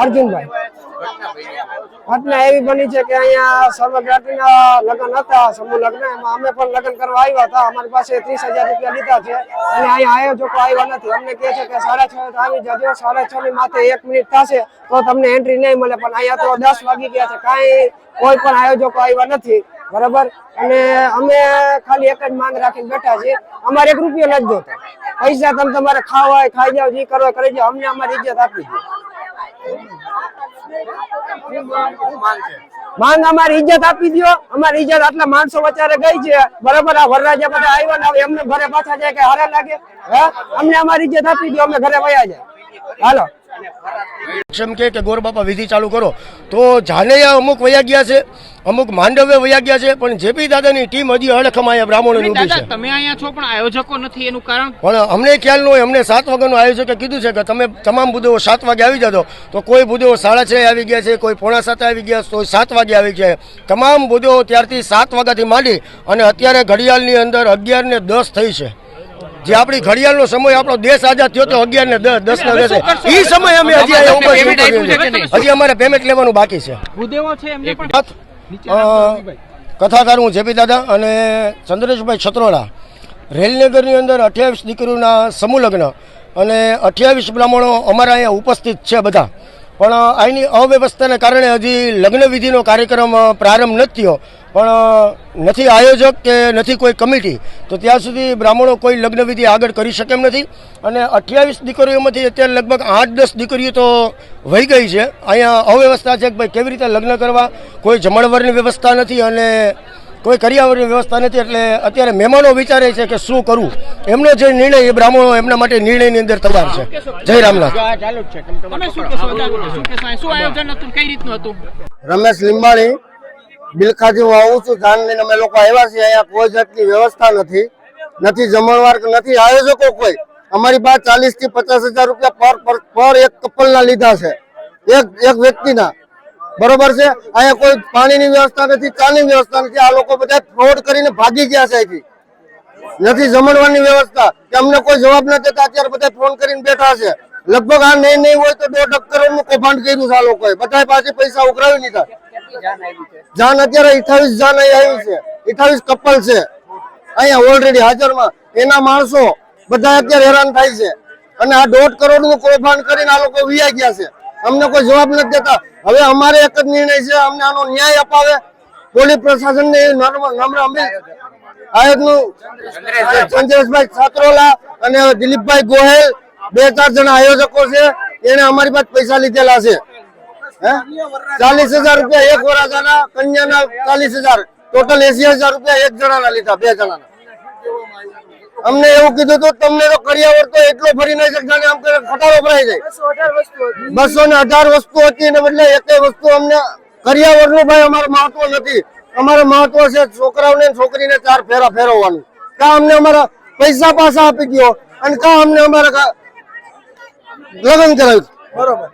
અર્જુનભાઈ. ઘટના એવી બની છે કે અહીંયા સર્વજ્ઞાતિના લગ્ન હતા, સમૂહ લગ્ન. એમાં અમે પણ લગ્ન કરવા આવ્યા હતા. અમારી પાસે ત્રીસ હજાર રૂપિયા લીધા છે. અને અહીંયા આયોજકો આવ્યા નથી. અમને કહે છે કે સાડા છ આવી જજો. સાડા છ ની માથે એક મિનિટ થશે તો તમને એન્ટ્રી નહીં મળે. પણ અહીંયા તો દસ વાગી ગયા છે. કાંઈ કોઈ પણ આયોજકો આવ્યા નથી. બરાબર? અને અમે ખાલી એક જ માંગ રાખીને બેઠા છીએ. અમારે એક રૂપિયો નથી જોતો. પૈસા તમે તમારે ખાવા હોય, ખાઈ જાઓ, જે કરો કરી જાઓ. અમને અમારી ઇજ્જત આપી દો. માંગ અમારી ઇજ્જત આપી દો અમારી ઇજ્જત આટલા માણસો વચારે ગઈ છે. બરાબર આ વરરાજા બધા આવ્યા ને એમને ઘરે પાછા જાય કે હારા લાગે. હે? અમને અમારી ઇજ્જત આપી દો અમે ઘરે વયા જાય. હાલો. એમ કે કે ગોર બાપા વિધિ ચાલુ કરો. તો જાનૈયા અમુક વયા ગયા છે અમુક માંડવે વયા ગયા છે પણ જેપી દાદાની ટીમ હજી હડખમ અહીંયા બ્રાહ્મણોની ઊભી છે. તમે અહીંયા છો પણ આયોજકો નથી એનું કારણ? પણ અમને ખ્યાલ ન હોય અમને સાત વાગ્યાનું આયોજકે કીધું છે કે તમે તમામ બુદ્ધો સાત વાગે આવી જજો. તો કોઈ બુદ્ધો સાડા છ આવી ગયા છે કોઈ પોણા સાત આવી ગયા તો કોઈ સાત વાગે આવી ગયા તમામ બુદ્ધો ત્યારથી સાત વાગ્યાથી માંડી અને અત્યારે ઘડિયાળની અંદર અગિયાર ને દસ થઈ છે. જે આપણી ઘડિયાળનો સમય આપણો દેશ આઝાદ થયો તો અગિયાર ને દસ દસ ને દસ. એ સમય અમે હજી? હજી અમારે પેમેન્ટ લેવાનું બાકી છે. ભૂદેવો છે એમને પણ અ, કથાકાર હું જેપી દાદા અને ચંદ્રેશભાઈ છત્રોડા. રેલનગરની અંદર અઠ્યાવીસ દીકરીઓના સમૂહલગ્ન અને અઠ્યાવીસ બ્રાહ્મણો અમારા અહીંયા ઉપસ્થિત છે બધા. પણ અહીંની અવ્યવસ્થાને કારણે હજી લગ્ન વિધિનો કાર્યક્રમ પ્રારંભ નથી થયો. પણ નથી આયોજક કે નથી કોઈ કમિટી તો ત્યાં સુધી બ્રાહ્મણો કોઈ લગ્ન વિધિ આગળ કરી શકે એમ નથી. અને અઠ્યાવીસ દીકરીઓમાંથી અત્યારે લગભગ આઠ દસ દીકરીઓ તો વહી ગઈ છે. અહીંયા અવ્યવસ્થા છે કે ભાઈ કેવી રીતે લગ્ન કરવા કોઈ જમણવરની વ્યવસ્થા નથી અને કોઈ કરિયાવરની વ્યવસ્થા નથી. એટલે અત્યારે મહેમાનો વિચારે છે કે શું કરવું. એમનો જે નિર્ણય એ બ્રાહ્મણો એમના માટે નિર્ણયની અંદર તૈયાર છે. જય રામનાથ. તમે શું કહેશો દાદા? શું કહેશો? શું આયોજન હતું? કઈ રીતનું હતું? રમેશ લીંબાણી બિલખાથી હું આવું છું જાન લઈને અમે લોકો આવ્યા છીએ અહીંયા, કોઈ જાતની વ્યવસ્થા નથી. નથી જમણવાર નથી આયોજકો કોઈ. અમારી પાસે ચાલીસથી પચાસ હજાર રૂપિયા પર પર એક કપલના લીધા છે. એક એક વ્યક્તિના. બરોબર છે? અહીંયા કોઈ પાણીની વ્યવસ્થા નથી ચાની વ્યવસ્થા નથી. આ લોકો બધા ફ્રોડ કરીને ભાગી ગયા છે અહીંથી. નથી જમણવાની વ્યવસ્થા. કે અમને કોઈ જવાબ નથી દેતા, અત્યારે બધા ફોન કરીને બેઠા છે. લગભગ આ નહીં નહીં હોય તો દોઢ કરોડનું કૌભાંડ કર્યું છે આ લોકોએ. બધા પાસે પૈસા ઉઘરાવી લીધા. જાન અત્યારે અઠાવીસ જાન અહીં આવી છે. અઠાવીસ કપલ છે. અહીંયા ઓલરેડી હાજરમાં. એના માણસો બધા અત્યારે હેરાન થાય છે. અને આ દોઢ કરોડનું કૌભાંડ કરીને આ લોકો વિયા ગયા છે. અમને કોઈ જવાબ નથી દેતા. હવે અમારે એક જ નિર્ણય છે અમને આનો ન્યાય અપાવે. પોલીસ પ્રશાસન ને નમ્ર અમરી આયોગનું ચંદ્રેશભાઈ. છાત્રોલા અને દિલીપભાઈ ગોહેલ બે ચાર જણા આયોજકો છે. એને અમારી પાસે પૈસા લીધેલા છે. ચાલીસ હજાર રૂપિયા એક વરાજાના કન્યાના ચાલીસ હજાર, ટોટલ એસી હજાર રૂપિયા એક જણાના લીધા, બે જણાના. અમને એવું કીધું હતું તમને તો કર્યાવર તો એટલો ફરી નહીં શકતા આમ કરે ખટારો ભરાઈ જાય. બસો ને અઢાર વસ્તુ હતી ને બદલે એક વસ્તુ અમને કર્યાવરનું ભાઈ અમારું મહત્વ નથી. અમારે મહત્વ છે છોકરાઓને છોકરીને ચાર ફેરા ફેરવવાનું. કા અમને અમારા પૈસા પાછા આપી દો અને કા અમને અમારા લગ્ન કરાવ્યું. બરોબર.